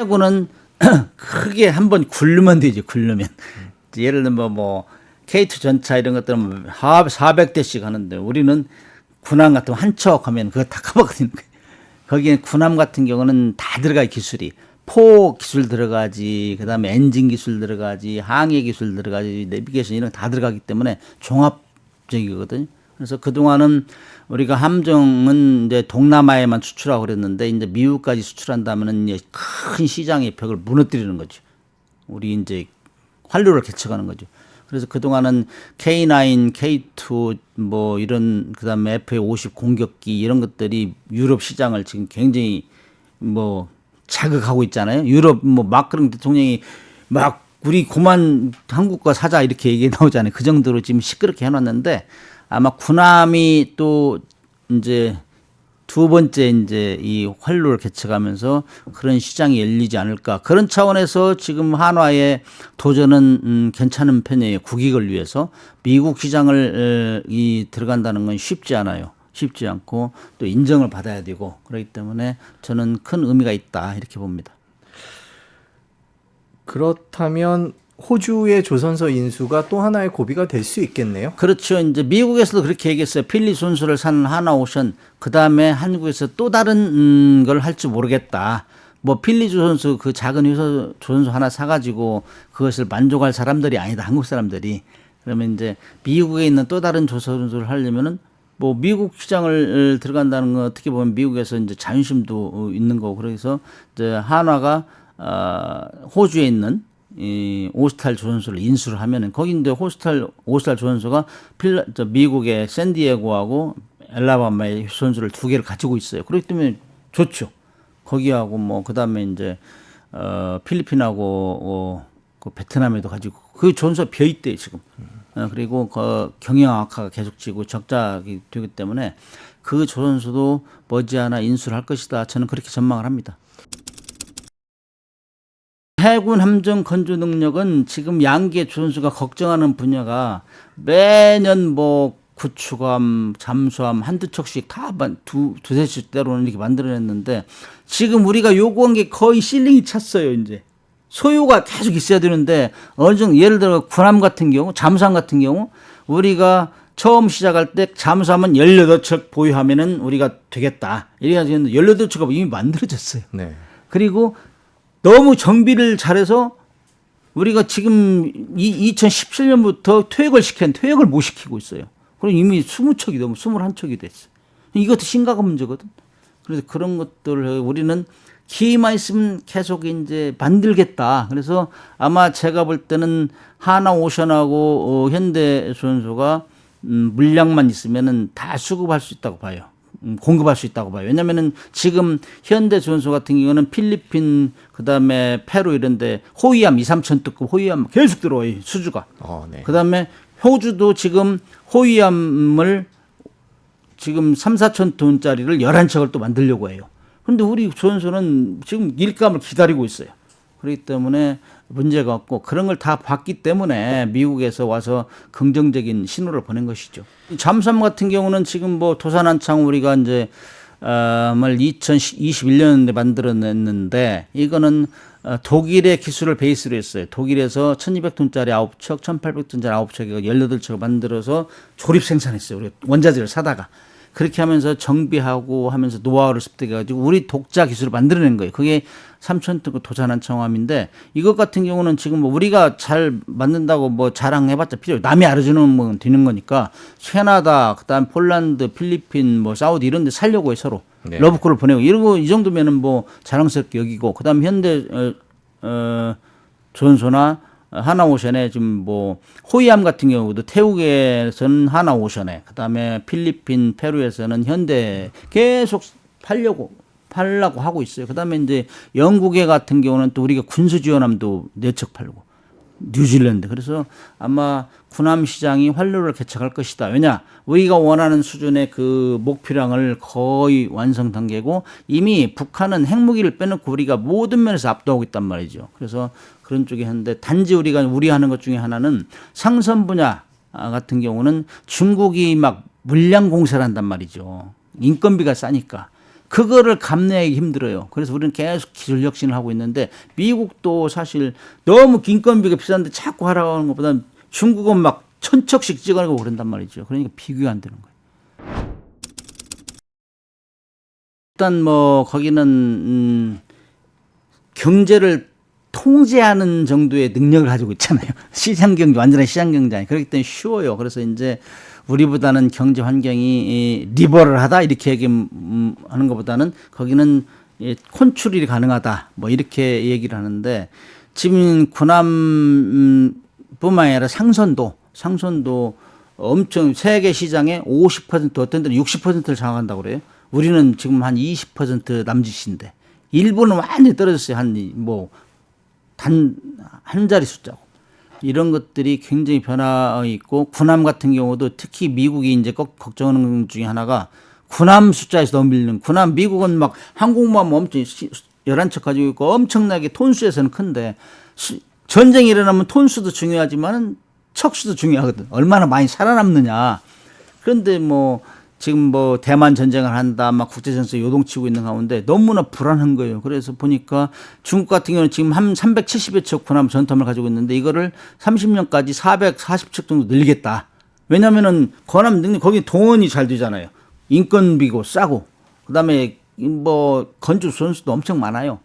해군은 크게 한번 굴르면 되지 굴르면 예를 들면 뭐 K2 전차 이런 것들은 400대씩 하는데 우리는 군함 같은 거한척 하면 그거 다 커버거든요. 거기에 군함 같은 경우는 다 들어가 기술이 포 기술 들어가지 그다음에 엔진 기술 들어가지 항해 기술 들어가지 내비게이션 이런 거다 들어가기 때문에 종합적이거든요. 그래서 그동안은 우리가 함정은 이제 동남아에만 수출하고 그랬는데 이제 미국까지 수출한다면은 이제 큰 시장의 벽을 무너뜨리는 거죠. 우리 이제 활로를 개척하는 거죠. 그래서 그동안은 K9, K2 뭐 이런 그다음에 F50 공격기 이런 것들이 유럽 시장을 지금 굉장히 뭐 자극하고 있잖아요. 유럽 뭐 마크롱 대통령이 막 우리 고만 한국과 사자 이렇게 얘기 나오잖아요. 그 정도로 지금 시끄럽게 해놨는데 아마 군함이 또 이제 두 번째 이제 이 활로를 개척하면서 그런 시장이 열리지 않을까. 그런 차원에서 지금 한화의 도전은 음, 괜찮은 편이에요. 국익을 위해서. 미국 시장을 에, 이 들어간다는 건 쉽지 않아요. 쉽지 않고 또 인정을 받아야 되고 그렇기 때문에 저는 큰 의미가 있다. 이렇게 봅니다. 그렇다면 호주의 조선소 인수가 또 하나의 고비가 될 수 있겠네요. 그렇죠. 이제 미국에서도 그렇게 얘기했어요. 필리 선수를 사는 하나오션, 그 다음에 한국에서 또 다른 음, 걸할줄 모르겠다. 뭐 필리 선수 그 작은 회사 조선소 하나 사가지고 그것을 만족할 사람들이 아니다. 한국 사람들이. 그러면 이제 미국에 있는 또 다른 조선소를 하려면은 뭐 미국 시장을 들어간다는 건 어떻게 보면 미국에서 이제 자존심도 있는 거고 그래서 이제 한화가 어, 호주에 있는 이 오스탈 조선소를 인수를 하면은 이제 호스탈 오스탈 조선소가 필라 저 미국의 샌디에고하고 엘라바마의 조선소를 두 개를 가지고 있어요. 그렇기 때문에 좋죠. 거기하고 뭐 그다음에 이제 어 필리핀하고 어, 그 베트남에도 가지고 그 조선소 비어 있대요 지금. 어, 그리고 그 경영 악화가 계속 지고 적자가 되기 때문에 그 조선소도 머지않아 인수를 할 것이다. 저는 그렇게 전망을 합니다. 해군 함정 건조 능력은 지금 양계 조선수가 걱정하는 분야가 매년 뭐 구축함, 잠수함 한두 척씩 다 두 두세 척대로는 이렇게 만들어냈는데 지금 우리가 요구한 게 거의 실링이 찼어요 이제 소요가 계속 있어야 되는데 어느 정도 예를 들어 군함 같은 경우, 잠수함 같은 경우 우리가 처음 시작할 때 잠수함은 18척 보유하면은 우리가 되겠다. 이래가지고 18척가 이미 만들어졌어요. 네. 그리고 너무 정비를 잘해서 우리가 지금 이 2017년부터 퇴역을 시켰는데 퇴역을 못 시키고 있어요. 그럼 이미 20척이 넘어 21척이 됐어. 이것도 심각한 문제거든. 그래서 그런 것들을 우리는 기회만 있으면 계속 이제 만들겠다. 그래서 아마 제가 볼 때는 하나 오션하고 어, 현대 선수가 음, 물량만 있으면은 다 수급할 수 있다고 봐요. 음, 공급할 수 있다고 봐요. 왜냐면은 지금 현대 조선소 같은 경우는 필리핀 그다음에 페루 이런데 호위함 2, 3천 특급 호위함 계속 들어와요. 수주가. 어, 네. 그다음에 호주도 지금 호위함을 지금 3, 4천 톤짜리를 11척을 또 만들려고 해요. 근데 우리 조선소는 지금 일감을 기다리고 있어요. 그렇기 때문에 문제가 없고 그런 걸 다 봤기 때문에 미국에서 와서 긍정적인 신호를 보낸 것이죠. 이 잠수함 같은 경우는 지금 뭐 도산 한창 우리가 이제 어뭘 2021년에 만들어냈는데 이거는 어, 독일의 기술을 베이스로 했어요. 독일에서 1200톤짜리 9척, 1800톤짜리 9척이 18척을 만들어서 조립 생산했어요. 우리 원자재를 사다가. 그렇게 하면서 정비하고 하면서 노하우를 습득해가지고 우리 독자 기술을 만들어낸 거예요. 그게 삼천특급 도산한 청함인데 이것 같은 경우는 지금 뭐 우리가 잘 만든다고 뭐 자랑해봤자 필요. 남이 알아주는 뭐 되는 거니까 캐나다, 그다음 폴란드, 필리핀, 뭐 사우디 이런 데 살려고 해 서로 네. 러브콜을 보내고 이러고 이 정도면은 뭐 자랑스럽게 여기고 그다음 현대 어, 어 조선소나 하나오션에 지금 뭐 호위함 같은 경우도 태국에서는 하나오션에 그다음에 필리핀 페루에서는 현대 계속 팔려고 팔라고 하고 있어요. 그다음에 이제 영국에 같은 경우는 또 우리가 군수 지원함도 네척 팔고 뉴질랜드 그래서 아마 군함 시장이 활로를 개척할 것이다. 왜냐 우리가 원하는 수준의 그 목표량을 거의 완성 단계고 이미 북한은 핵무기를 빼놓고 우리가 모든 면에서 압도하고 있단 말이죠. 그래서 그런 쪽에 하는데 단지 우리가 우려하는 것 중에 하나는 상선 분야 같은 경우는 중국이 막 물량 공세를 한단 말이죠. 인건비가 싸니까. 그거를 감내하기 힘들어요. 그래서 우리는 계속 기술 혁신을 하고 있는데 미국도 사실 너무 인건비가 비싼데 자꾸 하라고 하는 것보다 중국은 막 천척씩 찍어내고 그런단 말이죠. 그러니까 비교가 안 되는 거예요. 일단 뭐 거기는 음 경제를 통제하는 정도의 능력을 가지고 있잖아요. 시장 경제 완전한 시장 경제 그렇기 때문에 쉬워요. 그래서 이제 우리보다는 경제 환경이 이 리버럴하다 이렇게 얘기하는 것보다는 거기는 이 콘출이 가능하다 뭐 이렇게 얘기를 하는데 지금 군함뿐만 아니라 상선도 상선도 엄청 세계 시장의 50% 어떤 데는 60%를 장악한다고 그래요. 우리는 지금 한 20% 남짓인데 일본은 완전히 떨어졌어요. 한 뭐 단 한 자리 숫자고 이런 것들이 굉장히 변화 있고 군함 같은 경우도 특히 미국이 이제 꼭 걱정하는 것 중에 하나가 군함 숫자에서 너무 밀리는 군함 미국은 막 항공모함 엄청 시- 11척 가지고 있고 엄청나게 톤수에서는 큰데 수- 전쟁이 일어나면 톤수도 중요하지만 척수도 중요하거든. 얼마나 많이 살아남느냐. 그런데 뭐 지금 뭐 대만 전쟁을 한다, 막 국제 전세 요동치고 있는 가운데 너무나 불안한 거예요. 그래서 보니까 중국 같은 경우는 지금 한 370여 척 군함 전투함을 가지고 있는데 이거를 30년까지 440척 정도 늘리겠다. 왜냐면은 군함 능력 거기 동원이 잘 되잖아요. 인건비고 싸고 그다음에 뭐 건조 선수도 엄청 많아요.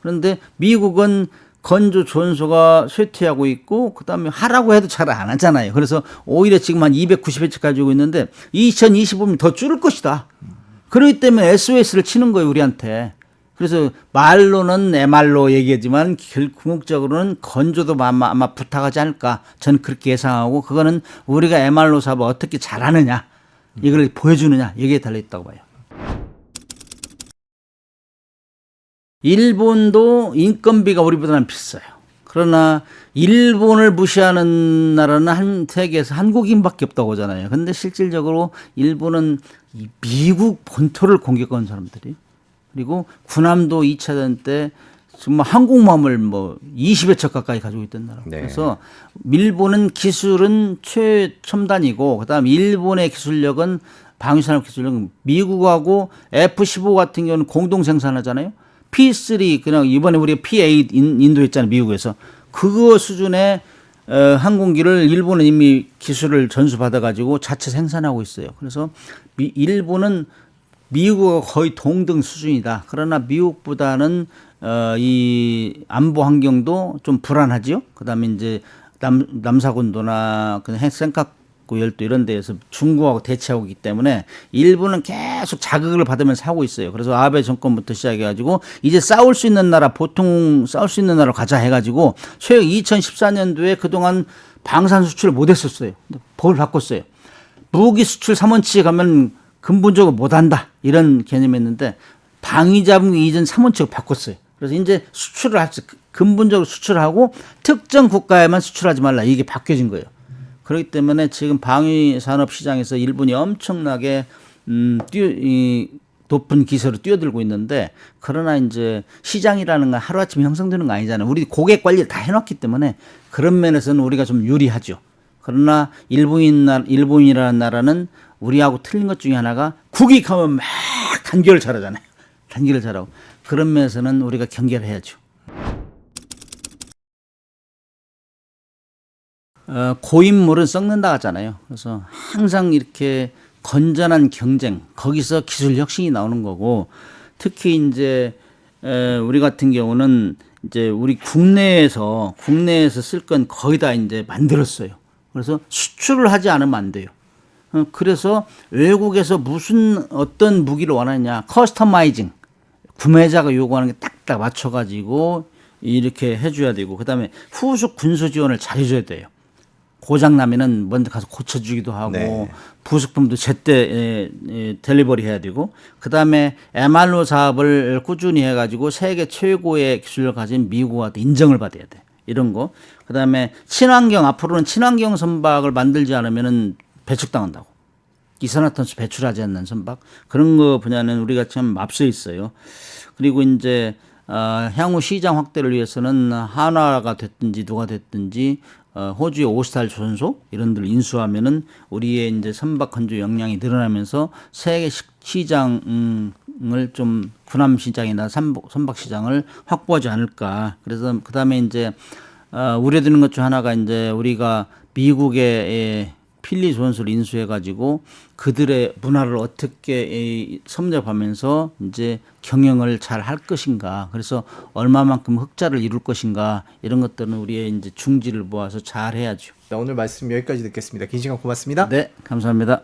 그런데 미국은 건조 존소가 쇠퇴하고 있고 그다음에 하라고 해도 잘 안 하잖아요. 그래서 오히려 지금 한 290회치 가지고 있는데 2025년 더 줄을 것이다. 그렇기 때문에 SOS를 치는 거예요, 우리한테. 그래서 말로는 내 말로 얘기하지만 결- 궁극적으로는 건조도 아마, 아마 부탁하지 않을까. 저는 그렇게 예상하고 그거는 우리가 MR로 사업을 어떻게 잘하느냐 이걸 보여주느냐 여기에 달려 있다고 봐요. 일본도 인건비가 우리보다는 비싸요. 그러나 일본을 무시하는 나라는 한 세계에서 한국인밖에 없다고 하잖아요. 근데 실질적으로 일본은 이 미국 본토를 공격한 사람들이 그리고 군함도 2차 대전 때 정말 항공모함을 뭐 20여 척 가까이 가지고 있던 나라. 네. 그래서 일본은 기술은 최첨단이고 그다음 일본의 기술력은 방위산업 기술력은 미국하고 F-15 같은 경우는 공동 생산하잖아요. P3 그냥 이번에 우리가 P8 인- 인도했잖아요 미국에서 그거 수준의 어, 항공기를 일본은 이미 기술을 전수받아 가지고 자체 생산하고 있어요. 그래서 미, 일본은 미국과 거의 동등 수준이다. 그러나 미국보다는 어, 이 안보 환경도 좀 불안하지요. 그다음에 이제 남 남사군도나 그 핵생각 구열도 이런 데에서 중국하고 대치하고 있기 때문에 일본은 계속 자극을 받으면서 하고 있어요. 그래서 아베 정권부터 시작해가지고 이제 싸울 수 있는 나라 보통 싸울 수 있는 나라로 가자 해가지고 최근 2014년도에 그동안 방산 수출을 못했었어요. 법을 바꿨어요. 무기 수출 3원치에 가면 근본적으로 못한다 이런 개념이었는데 방위자분 이전 3원치로 바꿨어요. 그래서 이제 수출을 할 수, 근본적으로 수출하고 특정 국가에만 수출하지 말라 이게 바뀌어진 거예요. 그렇기 때문에 지금 방위 산업 시장에서 일본이 엄청나게 음, 뛰어, 이 높은 기세로 뛰어들고 있는데 그러나 이제 시장이라는 건 하루아침에 형성되는 거 아니잖아요. 우리 고객 관리를 다 해놨기 때문에 그런 면에서는 우리가 좀 유리하죠. 그러나 일본인 나, 일본이라는 나라는 우리하고 틀린 것 중에 하나가 국익하면 막 단결을 잘하잖아요. 단결을 잘하고 그런 면에서는 우리가 경계를 해야죠. 고인물은 썩는다 하잖아요. 그래서 항상 이렇게 건전한 경쟁, 거기서 기술 혁신이 나오는 거고, 특히 이제 에, 우리 같은 경우는 이제 우리 국내에서 국내에서 쓸 건 거의 다 이제 만들었어요. 그래서 수출을 하지 않으면 안 돼요. 어, 그래서 외국에서 무슨 어떤 무기를 원하냐, 커스터마이징, 구매자가 요구하는 게 딱딱 맞춰가지고 이렇게 해줘야 되고, 그 다음에 후속 군수 지원을 잘 해줘야 돼요. 고장 나면은 먼저 가서 고쳐주기도 하고 네. 부속품도 제때 에, 에, 델리버리 해야 되고 그 다음에 MRO 사업을 꾸준히 해가지고 세계 최고의 기술을 가진 미국한테 인정을 받아야 돼 이런 거. 그 다음에 친환경 앞으로는 친환경 선박을 만들지 않으면은 배척당한다고. 이산화탄소 배출하지 않는 선박 그런 거 분야는 우리가 참 앞서 있어요. 그리고 이제 어, 향후 시장 확대를 위해서는 한화가 됐든지 누가 됐든지 어, 호주의 오스탈 조선소 이런 데를 인수하면은 우리의 이제 선박 건조 역량이 늘어나면서 세계 시- 시장 음, 시장을 좀 군함 시장이나 선박, 선박 시장을 확보하지 않을까. 그래서 그다음에 이제 어, 우려되는 것 중 하나가 이제 우리가 미국의 예, 필리 조선소를 인수해 가지고 그들의 문화를 어떻게 이, 섭렵하면서 이제 경영을 잘 할 것인가. 그래서 얼마만큼 흑자를 이룰 것인가 이런 것들은 우리의 이제 중지를 모아서 잘 해야죠. 네, 오늘 말씀 여기까지 듣겠습니다. 긴 시간 고맙습니다. 네, 감사합니다.